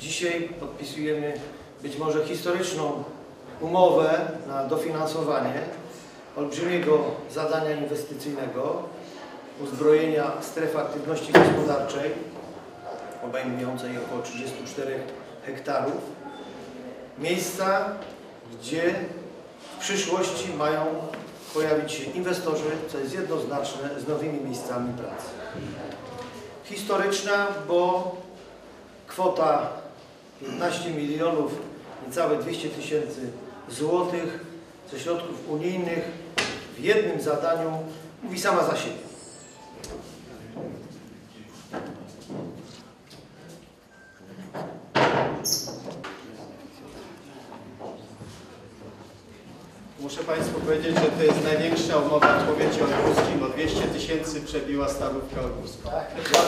Dzisiaj podpisujemy być może historyczną umowę na dofinansowanie olbrzymiego zadania inwestycyjnego uzbrojenia strefy aktywności gospodarczej obejmującej około 34 hektarów. Miejsca, gdzie w przyszłości mają pojawić się inwestorzy, co jest jednoznaczne z nowymi miejscami pracy. Historyczna, bo kwota 15 milionów, niecałe 200 tysięcy złotych ze środków unijnych w jednym zadaniu mówi sama za siebie. Muszę Państwu powiedzieć, że to jest największa umowa w powiecie olkuskim, bo 200 tysięcy przebiła starówka Panu Prezesowi.